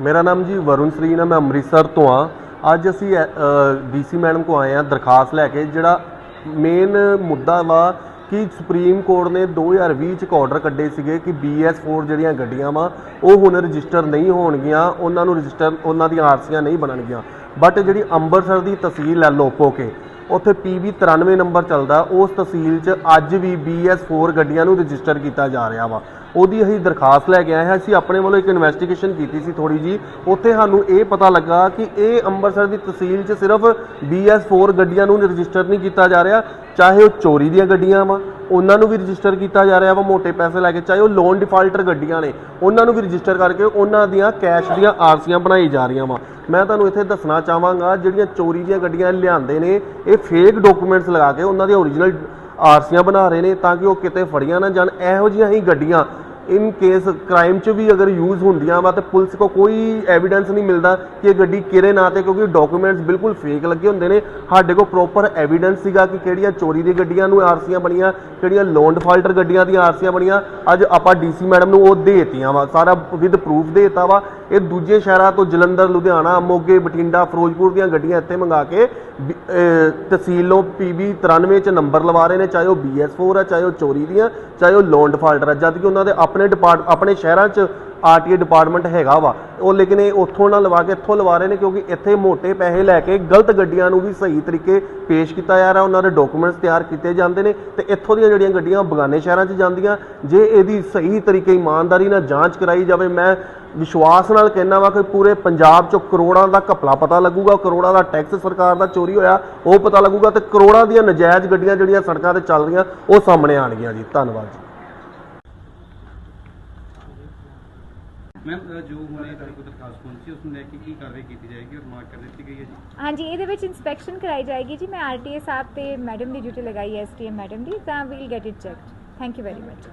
ਮੇਰਾ ਨਾਮ ਜੀ ਵਰੁਣ ਸ੍ਰੀ ਨਾ ਮੈਂ ਅੰਮ੍ਰਿਤਸਰ ਤੋਂ ਆ ਅੱਜ ਅਸੀਂ ਡੀਸੀ ਮੈਡਮ ਕੋ ਆਏ ਆ ਦਰਖਾਸਤ ਲੈ ਕੇ, ਜਿਹੜਾ ਮੇਨ ਮੁੱਦਾ ਵਾ ਕਿ ਸੁਪਰੀਮ ਕੋਰਟ ਨੇ 2020 ਚ ਇੱਕ ਆਰਡਰ ਕੱਢੇ ਸੀਗੇ ਕਿ BS4 ਜਿਹੜੀਆਂ ਗੱਡੀਆਂ ਵਾ, ਉਹ ਹੁਣ ਰਜਿਸਟਰ ਨਹੀਂ ਹੋਣਗੀਆਂ, ਉਹਨਾਂ ਨੂੰ ਰਜਿਸਟਰ ਉਹਨਾਂ ਦੀਆਂ ਆਰਸੀਆਂ ਨਹੀਂ ਬਣਨਗੀਆਂ। ਬਟ ਜਿਹੜੀ ਅੰਮ੍ਰਿਤਸਰ ਦੀ ਤਸਵੀਰ ਲੈ ਲੋਪੋ ਕੇ ਉੱਥੇ PB 93 ਨੰਬਰ ਚੱਲਦਾ। ਉਸ ਤਹਿਸੀਲ 'ਚ ਅੱਜ ਵੀ BS4 ਗੱਡੀਆਂ ਨੂੰ ਰਜਿਸਟਰ ਕੀਤਾ ਜਾ ਰਿਹਾ ਵਾ। ਉਹਦੀ ਅਸੀਂ ਦਰਖਾਸਤ ਲੈ ਕੇ ਆਏ ਹਾਂ। ਅਸੀਂ ਆਪਣੇ ਵੱਲੋਂ ਇੱਕ ਇਨਵੈਸਟੀਗੇਸ਼ਨ ਕੀਤੀ ਸੀ ਥੋੜੀ ਜੀ ਉੱਥੇ ਸਾਨੂੰ ਇਹ ਪਤਾ ਲੱਗਾ ਕਿ ਇਹ ਅੰਮ੍ਰਿਤਸਰ ਦੀ ਤਹਿਸੀਲ 'ਚ ਸਿਰਫ BS4 ਗੱਡੀਆਂ ਨੂੰ ਰਜਿਸਟਰ ਨਹੀਂ ਕੀਤਾ ਜਾ ਰਿਹਾ, ਚਾਹੇ ਉਹ ਚੋਰੀ ਦੀਆਂ ਗੱਡੀਆਂ ਵਾ ਉਹਨਾਂ ਨੂੰ ਵੀ ਰਜਿਸਟਰ ਕੀਤਾ ਜਾ ਰਿਹਾ ਵਾ ਮੋٹے ਪੈਸੇ ਲੈ ਕੇ, ਚਾਹੇ ਉਹ ਲੋਨ ਡਿਫਾਲਟਰ ਗੱਡੀਆਂ ਨੇ, ਉਹਨਾਂ ਨੂੰ ਵੀ ਰਜਿਸਟਰ ਕਰਕੇ ਉਹਨਾਂ ਦੀਆਂ ਕੈਸ਼ ਦੀਆਂ ਆਰਸੀਆਂ ਬਣਾਈ ਜਾ ਰਹੀਆਂ ਵਾ। ਮੈਂ ਤੁਹਾਨੂੰ ਇੱਥੇ ਦੱਸਣਾ ਚਾਹਾਂਗਾ, ਜਿਹੜੀਆਂ ਚੋਰੀ ਦੀਆਂ ਗੱਡੀਆਂ ਲਿਆਂਦੇ ਨੇ, ਇਹ ਫੇਕ ਡਾਕੂਮੈਂਟਸ ਲਗਾ ਕੇ ਉਹਨਾਂ ਦੀਆਂ ਓਰੀਜਨਲ ਆਰਸੀਆਂ ਬਣਾ ਰਹੇ ਨੇ, ਤਾਂ ਕਿ ਉਹ ਕਿਤੇ ਫੜੀਆਂ ਨਾ ਜਾਣ। ਇਹੋ ਜਿਹੀਆਂ ਹੀ ਗੱਡੀਆਂ ਇਨ ਕੇਸ ਕ੍ਰਾਈਮ 'ਚ ਵੀ ਅਗਰ ਯੂਜ਼ ਹੁੰਦੀਆਂ ਵਾ ਤੇ ਪੁਲਿਸ ਕੋ ਕੋਈ ਐਵੀਡੈਂਸ ਨਹੀਂ ਮਿਲਦਾ ਕਿ ਇਹ ਗੱਡੀ ਕਿਹੜੇ ਨਾਂ ਤੇ, ਕਿਉਂਕਿ ਡਾਕੂਮੈਂਟਸ ਬਿਲਕੁਲ ਫੇਕ ਲੱਗੇ ਹੁੰਦੇ ਨੇ। ਸਾਡੇ ਕੋਲ ਪ੍ਰੋਪਰ ਐਵੀਡੈਂਸ ਸੀਗਾ ਕਿ ਕਿਹੜੀਆਂ ਚੋਰੀ ਦੀ ਗੱਡੀਆਂ ਨੂੰ ਆਰਸੀਆਂ ਬਣੀਆਂ, ਕਿਹੜੀਆਂ ਲੋਨ ਡਿਫਾਲਟਰ ਗੱਡੀਆਂ ਦੀਆਂ ਆਰਸੀਆਂ ਬਣੀਆਂ। ਅੱਜ ਆਪਾਂ ਡੀਸੀ ਮੈਡਮ ਨੂੰ ਉਹ ਦੇਤੀਆਂ ਵਾ, ਸਾਰਾ ਵਿਦ ਪ੍ਰੂਫ ਦੇਤਾ ਵਾ। ਇਹ ਦੂਜੇ ਸ਼ਹਿਰਾਂ ਤੋਂ ਜਲੰਧਰ, ਲੁਧਿਆਣਾ, ਮੋਗੇ, ਬਠਿੰਡਾ, ਫਿਰੋਜ਼ਪੁਰ ਦੀਆਂ ਗੱਡੀਆਂ ਇੱਥੇ ਮੰਗਾ ਕੇ ਵੀ- ਅਹ, ਤਹਿਸੀਲੋਂ PB 93 ਚ ਨੰਬਰ ਲਵਾ ਰਹੇ ਨੇ, ਚਾਹੇ ਉਹ BS4 ਆ, ਚਾਹੇ ਉਹ ਚੋਰੀ ਦੀਆਂ, ਚਾਹੇ ਉਹ ਲੋਨ ਡਿਫਾਲਟਰ ਆ। ਜਦ ਕਿ ਉਹਨਾਂ ਦੇ ਆਪਣੇ ਆਪਣੇ ਡਿਪਾਰਟ ਆਪਣੇ ਸ਼ਹਿਰਾਂ 'ਚ ਆਰਟੀਏ ਡਿਪਾਰਟਮੈਂਟ ਹੈਗਾ ਵਾ। ਉਹ ਲੇਕਿਨ ਇਹ ਉੱਥੋਂ ਨਾ ਲਵਾ ਕੇ ਇੱਥੋਂ ਲਵਾ ਰਹੇ ਨੇ ਕਿਉਂਕਿ ਇੱਥੇ ਮੋٹے ਪੈਸੇ ਲੈ ਕੇ ਗਲਤ ਗੱਡੀਆਂ ਨੂੰ ਵੀ ਸਹੀ ਤਰੀਕੇ ਪੇਸ਼ ਕੀਤਾ ਜਾ ਰਿਹਾ। ਉਹਨਾਂ ਦੇ ਡਾਕੂਮੈਂਟਸ ਤਿਆਰ ਕੀਤੇ ਜਾਂਦੇ ਨੇ ਤੇ ਇੱਥੋਂ ਦੀਆਂ ਜਿਹੜੀਆਂ ਗੱਡੀਆਂ ਬਗਾਨੇ ਸ਼ਹਿਰਾਂ 'ਚ ਜਾਂਦੀਆਂ, ਜੇ ਇਹਦੀ ਸਹੀ ਤਰੀਕੇ ਇਮਾਨਦਾਰੀ ਨਾਲ ਜਾਂਚ ਕਰਾਈ ਜਾਵੇ, ਮੈਂ ਵਿਸ਼ਵਾਸ ਨਾਲ ਕਹਿਣਾ ਵਾ ਕਿ ਪੂਰੇ ਪੰਜਾਬ 'ਚ ਕਰੋੜਾਂ ਦਾ ਘਪਲਾ ਪਤਾ ਲੱਗੂਗਾ, ਕਰੋੜਾਂ ਦਾ ਟੈਕਸ ਸਰਕਾਰ ਦਾ ਚੋਰੀ ਹੋਇਆ, ਉਹ ਪਤਾ ਲੱਗੂਗਾ ਤੇ ਕਰੋੜਾਂ ਦੀਆਂ ਨਜਾਇਜ਼ ਗੱਡੀਆਂ ਜਿਹੜੀਆਂ ਸੜਕਾਂ ਤੇ ਚੱਲ ਰਹੀਆਂ, ਉਹ ਸਾਹਮਣੇ ਆਣਗੀਆਂ ਜੀ। ਧੰਨਵਾਦ ਜੀ। ਮੈਮ ਅ, ਜੋ ਹੁਣੇ ਤੁਹਾਡੇ ਕੋਲ ਦਰਖਾਸਤ ਪਹੁੰਚੀ ਉਸ ਨੂੰ ਲੈ ਕੇ ਕੀ ਕਾਰਵਾਈ ਕੀਤੀ ਜਾਏਗੀ ਔਰ ਮਾਰਕ ਕਰ ਦਿੱਤੀ ਗਈ ਹੈ ਜੀ? ਹਾਂਜੀ ਇਹਦੇ ਵਿੱਚ ਇਨਸਪੈਕਸ਼ਨ ਕਰਾਈ ਜਾਏਗੀ ਜੀ। ਮੈਂ ਆਰਟੀਏ ਸਾਹਿਬ ਤੇ ਮੈਡਮ ਦੀ ਡਿਊਟੀ ਲਗਾਈ ਹੈ ਐਸਟੀਐਮ ਮੈਡਮ ਦੀ ਤਾਂ we'll get it checked thank you very much